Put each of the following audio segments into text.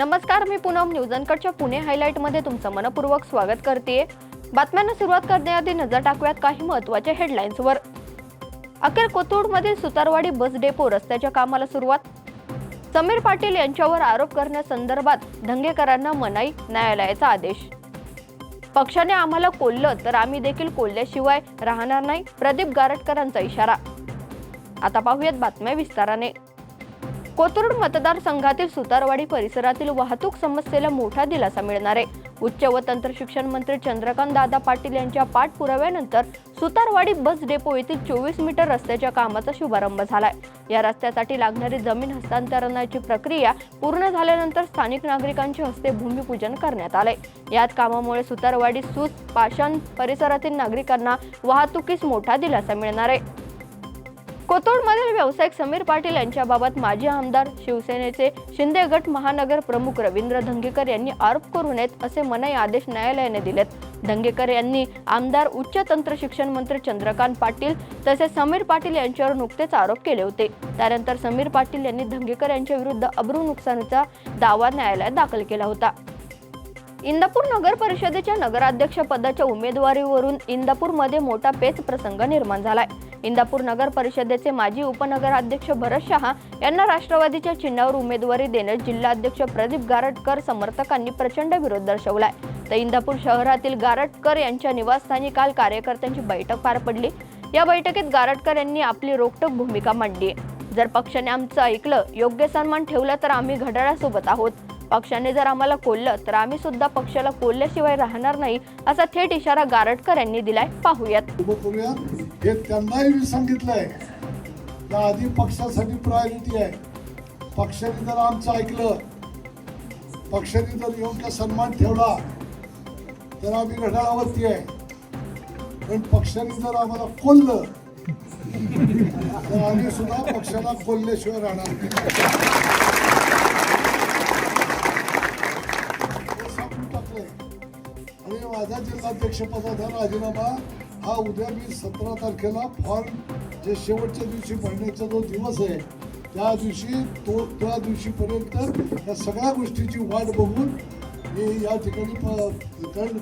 नमस्कार मी पूनम. न्यूज अनकटच्या पुणे हायलाईटमध्ये तुमचं मनपूर्वक स्वागत करते. बातम्यांना सुरुवात करण्याआधी नजर टाकूयात काही महत्त्वाच्या हेडलाईन्सवर अखेर कोथरूडमधील सुतारवाडी बस डेपो रस्त्याच्या कामाला सुरुवात. समीर पाटील यांच्यावर आरोप करण्यासंदर्भात धंगेकरांना मनाई न्यायालयाचा आदेश. पक्षाने आम्हाला कोल्लं तर आम्ही देखील कोल्ल्याशिवाय राहणार नाही प्रदीप गारटकरांचा इशारा. आता पाहूयात बातम्या विस्ताराने. कोथरूड मतदारसंघातील सुतारवाडी परिसरातील वाहतूक समस्येला मोठा दिलासा मिळणार आहे. उच्च व तंत्र शिक्षण मंत्री चंद्रकांत दादा पाटील यांच्या पाठपुराव्यानंतर सुतारवाडी बस डेपो येथील चोवीस मीटर रस्त्याच्या कामाचा शुभारंभ झालाय. या रस्त्यासाठी लागणारी जमीन हस्तांतरणाची प्रक्रिया पूर्ण झाल्यानंतर स्थानिक नागरिकांच्या हस्ते भूमिपूजन करण्यात आले याच कामामुळे सुतारवाडी सूत पाषाण परिसरातील नागरिकांना वाहतुकीस मोठा दिलासा मिळणार आहे. कोथरूडमधील व्यावसायिक समीर पाटील यांच्याबाबत माजी आमदार शिवसेनेचे शिंदे गट महानगर प्रमुख रवींद्र धंगेकर यांनी आरोप करू नयेत असे मनाई आदेश न्यायालयाने दिलेत. धंगेकर यांनी आमदार उच्च तंत्र शिक्षण मंत्री चंद्रकांत पाटील तसेच समीर पाटील यांच्यावर नुकतेच आरोप केले होते. त्यानंतर समीर पाटील यांनी धंगेकर यांच्या विरुद्ध अब्रू नुकसानीचा दावा न्यायालयात दाखल केला होता. इंदापूर नगर परिषदेच्या नगराध्यक्ष पदाच्या उमेदवारीवरून इंदापूरमध्ये मोठा पेच प्रसंग निर्माण झालाय. इंदापूर नगर परिषदेचे माजी उपनगराध्यक्ष भरत शहा यांना राष्ट्रवादीच्या चिन्हावर उमेदवारी देण्यास जिल्हाध्यक्ष प्रदीप गारटकर समर्थकांनी प्रचंड विरोध दर्शवलाय. तर इंदापूर शहरातील गारटकर यांच्या निवासस्थानी काल कार्यकर्त्यांची बैठक पार पडली. या बैठकीत गारटकर यांनी आपली रोखटोक भूमिका मांडली. जर पक्षाने आमचं ऐकलं योग्य सन्मान ठेवला तर आम्ही घड्याळासोबत आहोत. पक्षाने जर आम्हाला कोल्लं तर आम्ही सुद्धा पक्षाला कोल्ल्याशिवाय राहणार नाही असा थेट इशारा गारटकर यांनी दिलाय. पाहूयात. हे त्यांनाही मी सांगितलं आहे त्या आधी पक्षासाठी प्रायोरिटी आहे. पक्षाने जर आमचं ऐकलं पक्षाने जर योग्य सन्मान ठेवला तर आम्ही घड्याळावरती आहे. पण पक्षाने जर आम्हाला कोल्लं तर आम्ही सुद्धा पक्षाला कोल्ल्याशिवाय राहणार नाही. सांगून टाकलंय. आणि माझा जिल्हाध्यक्षपदाचा राजीनामा हा उद्या मी सतरा तारखेला फॉर्म जे शेवटच्या दिवशी भरण्याचा जो दिवस आहे त्या दिवशी तो त्या दिवशीपर्यंत या सगळ्या गोष्टीची वाट बघून मी या ठिकाणी कारण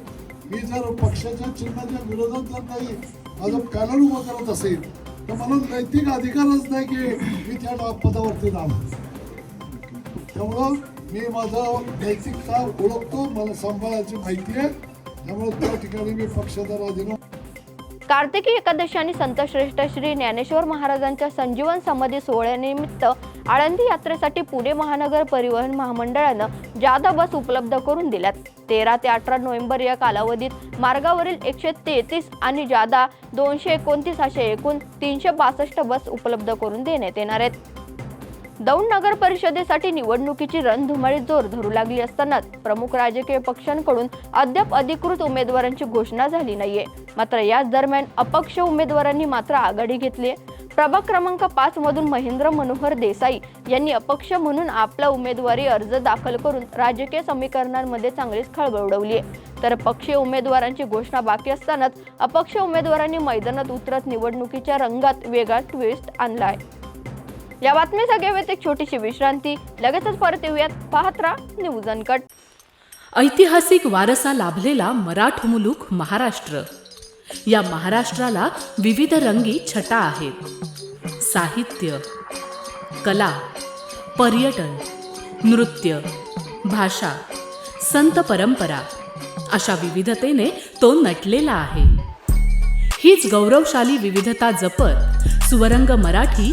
मी जर पक्षाच्या चिन्हाच्या विरोधात जर नाही माझं पॅनल उभं करत असेल तर मला नैतिक अधिकारच नाही की मी त्या पदावरती राहणार त्यामुळं मी माझं नैतिकता ओळखतो मला सांभाळायची माहिती आहे. त्यामुळे त्या ठिकाणी मी पक्षाचा राजीनामा कार्तिकी एकादशी आणि संतश्रेष्ठ श्री ज्ञानेश्वर महाराजांच्या संजीवन समाधी सोहळ्यानिमित्त आळंदी यात्रेसाठी पुणे महानगर परिवहन महामंडळानं जादा बस उपलब्ध करून दिल्यात. तेरा ते अठरा नोव्हेंबर या कालावधीत मार्गावरील एकशे तेहतीस आणि जादा दोनशे एकोणतीस असे एकूण तीनशे बासष्ट बस उपलब्ध करून देण्यात येणार आहेत. दौंड नगर परिषदेसाठी निवडणुकीची रणधुमाळी जोर धरू लागली असतानाच प्रमुख राजकीय पक्षांकडून अद्याप अधिकृत उमेदवारांची घोषणा झाली नाहीये. मात्र याच दरम्यान अपक्ष उमेदवारांनी मात्र आघाडी घेतली प्रभाग क्रमांक पाच मधून महेंद्र मनोहर देसाई यांनी अपक्ष म्हणून आपला उमेदवारी अर्ज दाखल करून राजकीय समीकरणांमध्ये चांगलीच खळबळ उडवली आहे तर पक्षीय उमेदवारांची घोषणा बाकी असतानाच अपक्ष उमेदवारांनी मैदानात उतरत निवडणुकीच्या रंगात वेगळा ट्विस्ट आणला आहे या बातमीचा घेऊयात एक छोटीशी विश्रांती. लगेचच परत येऊयात पाहत राहा न्यूज अनकट. ऐतिहासिक वारसा लाभलेला मराठ मुलूक महाराष्ट्र. या महाराष्ट्राला विविध रंगी छटा आहेत. साहित्य कला पर्यटन नृत्य भाषा संत परंपरा अशा विविधतेने तो नटलेला आहे. हीच गौरवशाली विविधता जपत सुवरंग मराठी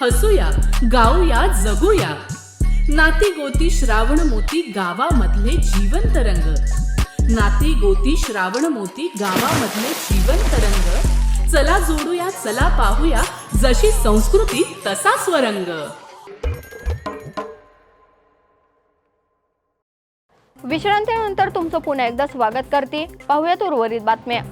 हसूया गाऊया जगूया. नाती गोती श्रावण मोती गावामधले जीवन तरंग नाती गोती श्रावण मोती गावामधले जीवन तरंग चला जोडूया चला पाहूया जशी संस्कृती तसा स्वरंग. विश्रांतीनंतर तुमचं पुन्हा एकदा स्वागत करते. पाहूयात उर्वरित बातम्या.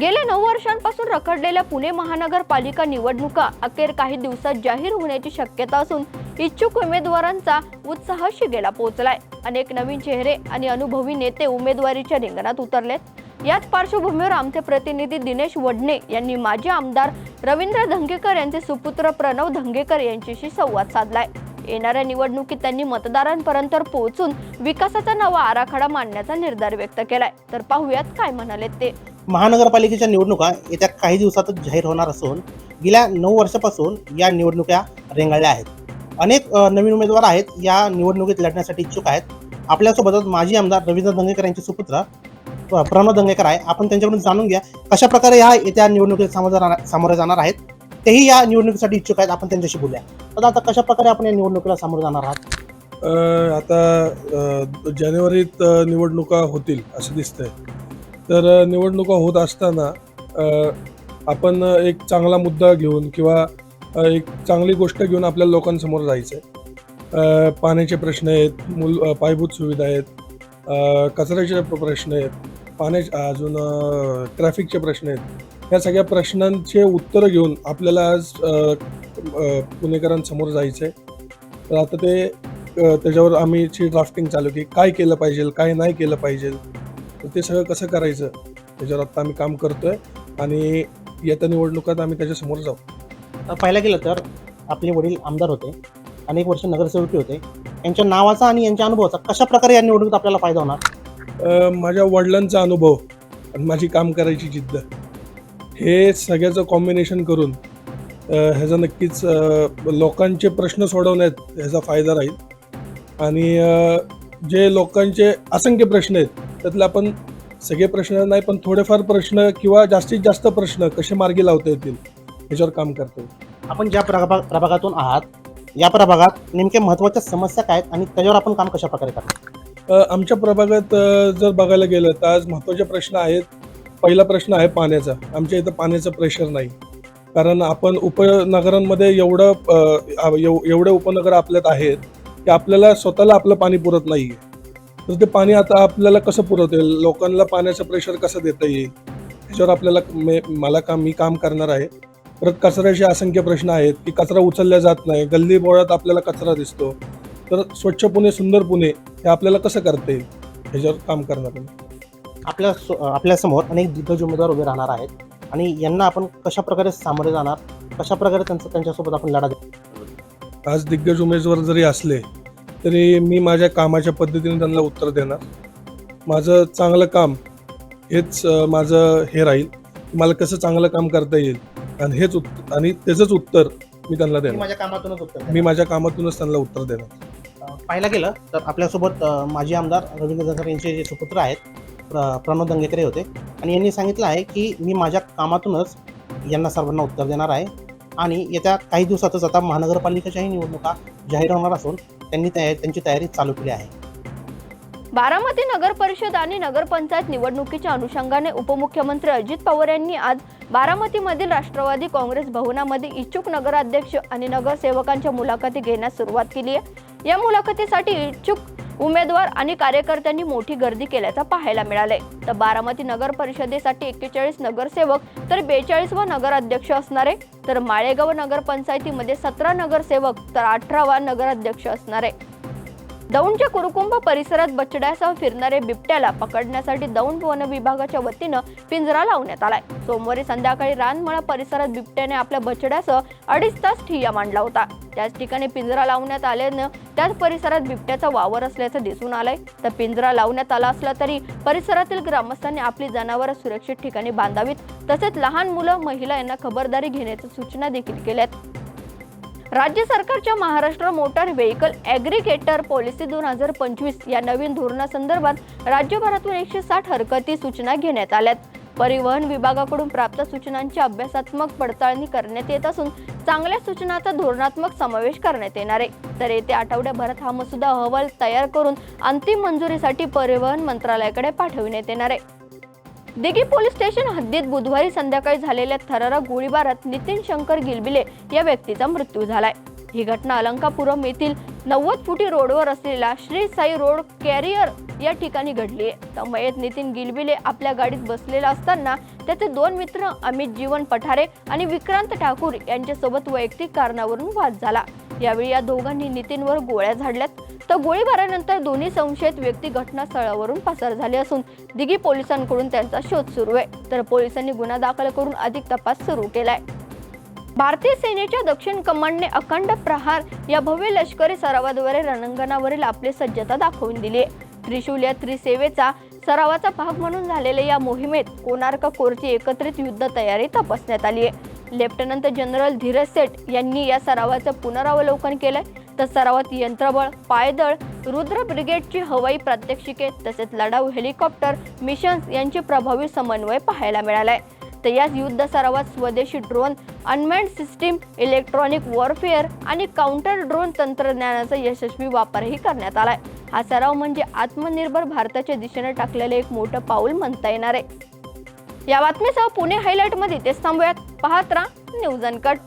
गेल्या नऊ वर्षांपासून रखडलेल्या पुणे महानगरपालिका निवडणुका अखेर काही दिवसात जाहीर होण्याची शक्यता असून इच्छुक उमेदवारांचा उत्साह शिगेला पोहोचलाय. अनेक नवीन चेहरे आणि अनुभवी नेते उमेदवारीच्या रिंगणात उतरलेत. याच पार्श्वभूमीवर आमचे प्रतिनिधी दिनेश वडणे यांनी माजी आमदार रवींद्र धंगेकर यांचे सुपुत्र प्रणव धंगेकर यांच्याशी संवाद साधलाय. येणाऱ्या निवडणुकीत त्यांनी मतदारांपर्यंत पोहोचून विकासाचा नवा आराखडा मांडण्याचा निर्धार व्यक्त केलाय. तर पाहूयात काय म्हणाले ते. महानगरपालिकेच्या निवडणुका येत्या काही दिवसातच जाहीर होणार असून गेल्या नऊ वर्षापासून या निवडणुका रेंगाळल्या आहेत. अनेक नवीन उमेदवार आहेत या निवडणुकीत लढण्यासाठी इच्छुक आहेत. आपल्यासोबतच माजी आमदार रवींद्र दंगेकर यांचे सुपुत्र प्रणव दंगेकर आहे. आपण त्यांच्याकडून जाणून घ्या कशा प्रकारे ह्या येत्या निवडणुकीत सामोरं सामोरे जाणार आहेत. तेही या निवडणुकीसाठी इच्छुक आहेत आपण त्यांच्याशी बोलूया. तर आता कशा प्रकारे आपण या निवडणुकीला सामोरं जाणार आहात? आता जानेवारीत निवडणुका होतील असं दिसतंय. तर निवडणुका होत असताना आपण एक चांगला मुद्दा घेऊन किंवा एक चांगली गोष्ट घेऊन आपल्या लोकांसमोर जायचं आहे पाण्याचे प्रश्न आहेत मूल पायभूत पायाभूत सुविधा आहेत कचऱ्याचे प्रश्न आहेत पाण्याचे अजून ट्रॅफिकचे प्रश्न आहेत. या सगळ्या प्रश्नांचे उत्तरं घेऊन आपल्याला आज पुणेकरांसमोर जायचं आहे तर आता ते त्याच्यावर आम्ही ड्राफ्टिंग चालू की काय केलं पाहिजे काय नाही केलं पाहिजे तर ते सगळं कसं करायचं त्याच्यावर आता आम्ही काम करतोय आणि येत्या निवडणुकात आम्ही त्याच्यासमोर जाऊ. पाहायला गेलं तर आपले वडील आमदार होते अनेक वर्ष नगरसेवकी होते. यांच्या नावाचा आणि यांच्या अनुभवाचा कशा प्रकारे या निवडणुकीत आपल्याला फायदा होणार? अ, माझ्या वडिलांचा अनुभव आणि माझी काम करायची जिद्द हे सगळ्याचं कॉम्बिनेशन करून अ, ह्याचा नक्कीच अ, लोकांचे प्रश्न सोडवण्यात ह्याचा फायदा राहील. आणि अ, जे लोकांचे असंख्य प्रश्न आहेत त्यातले आपण सगळे प्रश्न नाही पण थोडेफार प्रश्न किंवा जास्तीत जास्त प्रश्न कसे मार्गी लावता येतील ह्याच्यावर काम करतो आपण ज्या प्रभा प्रभागातून आहात या प्रभागात नेमक्या महत्त्वाच्या समस्या काय आहेत आणि त्याच्यावर आपण काम कशा प्रकारे अ, आमच्या प्रभागात जर बघायला गेलं तर आज महत्त्वाचे प्रश्न आहेत. पहिला प्रश्न आहे पाण्याचा. आमच्या इथं पाण्याचं प्रेशर नाही. कारण आपण उपनगरांमध्ये एवढं एवढे उपनगर आपल्यात आहेत की आपल्याला स्वतःला आपलं पाणी पुरत नाही तर ते पाणी आता आपल्याला कसं पुरवता? येईल लोकांना पाण्याचं प्रेशर कसं देता येईल? ह्याच्यावर आपल्याला मे- मला काम मी काम करणार आहे. परत कचऱ्याचे असंख्य प्रश्न आहेत की कचरा उचलला जात नाही. गल्ली बोळात आपल्याला कचरा दिसतो. तर स्वच्छ पुणे सुंदर पुणे हे आपल्याला कसं करता येईल? ह्याच्यावर काम करणार आहे. आपल्या आपल्यासमोर अनेक दिग्गज उमेदवार उभे राहणार आहेत. आणि यांना आपण कशा प्रकारे सामोरे जाणार? कशा प्रकारे त्यांचं त्यांच्यासोबत आपण लढा देऊ? आज दिग्गज उमेदवार जरी असले तरी मी माझ्या कामाच्या पद्धतीने त्यांना उत्तर देणार. माझं चांगलं काम हेच माझं हे राहील. मला कसं चांगलं काम करता येईल आणि हेच उत्तर आणि त्याचंच उत्तर मी त्यांना देणार. माझ्या कामातूनच उत्तर. मी माझ्या कामातूनच त्यांना उत्तर देणार. पाहायला गेलं तर आपल्यासोबत माजी आमदार रवींद्र दंगर यांचे जे सुपुत्र आहेत प्र प्रणव दंगेकरे होते. आणि यांनी सांगितलं आहे की मी माझ्या कामातूनच यांना सर्वांना उत्तर देणार आहे. आणि येत्या काही दिवसातच आता महानगरपालिकेच्याही निवडणुका जाहीर होणार असून त्यांनी त्यांची तयारी चालू केली आहे. बारामती नगर परिषद आणि नगरपंचायत निवडणुकीच्या अनुषंगाने उपमुख्यमंत्री अजित पवार यांनी आज बारामतीमधील राष्ट्रवादी काँग्रेस भवनामध्ये इच्छुक नगराध्यक्ष आणि नगरसेवकांच्या मुलाखती घेण्यास सुरुवात केली आहे. या मुलाखतीसाठी इच्छुक उमेदवार आणि कार्यकर्त्यांनी मोठी गर्दी केल्याचं पाहायला मिळाले तर बारामती नगर परिषदेसाठी एक्केचाळीस नगरसेवक तर बेचाळीस व नगराध्यक्ष असणारे तर माळेगाव नगरपंचायतीमध्ये सतरा नगरसेवक तर अठरावा नगराध्यक्ष असणार. आहे दौंडच्या कुरुकुंभ परिसरात बछड्यासह फिरणारे बिबट्याला पकडण्यासाठी दौंड वन विभागाच्या वतीनं पिंजरा लावण्यात आलाय. सोमवारी संध्याकाळी रानमळा परिसरात बिबट्याने आपल्या बछड्यासह अडीच तास ठिय्या मांडला होता. त्याच ठिकाणी पिंजरा लावण्यात आल्यानं त्याच परिसरात बिबट्याचा वावर असल्याचं दिसून आलंय. तर पिंजरा लावण्यात आला असला तरी परिसरातील ग्रामस्थांनी आपली जनावरं सुरक्षित ठिकाणी बांधावीत. तसेच लहान मुलं महिला यांना खबरदारी घेण्याच्या सूचना देखील केल्यात. राज्य सरकारच्या Maharashtra motor vehicle aggregator policy दोन हजार पंचवीस या नवीन धोरणासंदर्भात राज्यभरातून एकशे साठ हरकती सूचना घेण्यात आल्यात. परिवहन विभागाकडून प्राप्त सूचनांची अभ्यासात्मक पडताळणी करण्यात येत असून चांगल्या सूचनाचा धोरणात्मक समावेश करण्यात येणार आहे. तर येत्या आठवड्याभरात हा मसुदा अहवाल तयार करून अंतिम मंजुरीसाठी परिवहन मंत्रालयाकडे पाठविण्यात येणार आहे. दिघी पोलीस स्टेशन हद्दीत बुधवारी संध्याकाळी झालेल्या थरारा गोळीबारात नितीन शंकर गिलबिले या व्यक्तीचा मृत्यू झालाय. ही घटना अलंकापुरम येथील नव्वद फुटी रोडवर असलेला श्री साई रोड कॅरियर या ठिकाणी घडली आहे. तर मयत नितीन गिलबिले आपल्या गाडीत बसलेला असताना त्याचे दोन मित्र अमित जीवन पठारे आणि विक्रांत ठाकूर यांच्यासोबत वैयक्तिक कारणावरून वाद झाला. यावेळी या दोघांनी नितीनवर गोळ्या झाडल्यात. तर गोळीबारानंतर दोन्ही संशयित व्यक्ती घटनास्थळावरून पसार झाले असून दिघी पोलिसांकडून त्यांचा शोध सुरू आहे. तर पोलिसांनी गुन्हा दाखल करून अधिक तपास सुरू केलाय. भारतीय सेनेच्या दक्षिण कमांडने अखंड प्रहार या भव्य लष्करी सरावाद्वारे रणांगणावरील आपली सज्जता दाखवून दिली आहे. त्रिशूल या त्रिसेवेचा सरावाचा भाग म्हणून झालेल्या या मोहिमेत कोणार्क कोरची एकत्रित युद्ध तयारी तपासण्यात आली आहे. लेफ्टनंट जनरल धीरज सेठ यांनी या सरावाचं पुनरावलोकन केलंय. तर सरावात यंत्रबळ पायदळ रुद्र ब्रिगेडची हवाई प्रात्यक्षिके तसेच लढाऊ हेलिकॉप्टर मिशन्स यांचे प्रभावी समन्वय पाहायला मिळालाय. तर याच युद्ध सरावात स्वदेशी drone unmanned system electronic warfare आणि काउंटर ड्रोन तंत्रज्ञानाचा यशस्वी वापरही करण्यात आलाय. हा सराव म्हणजे आत्मनिर्भर भारताच्या दिशेने टाकलेले एक मोठं पाऊल म्हणता येणार आहे. या बातमीसह पुणे हायलाईटमध्ये तेच थांबूयात. पाहत राहा न्यूज अनकट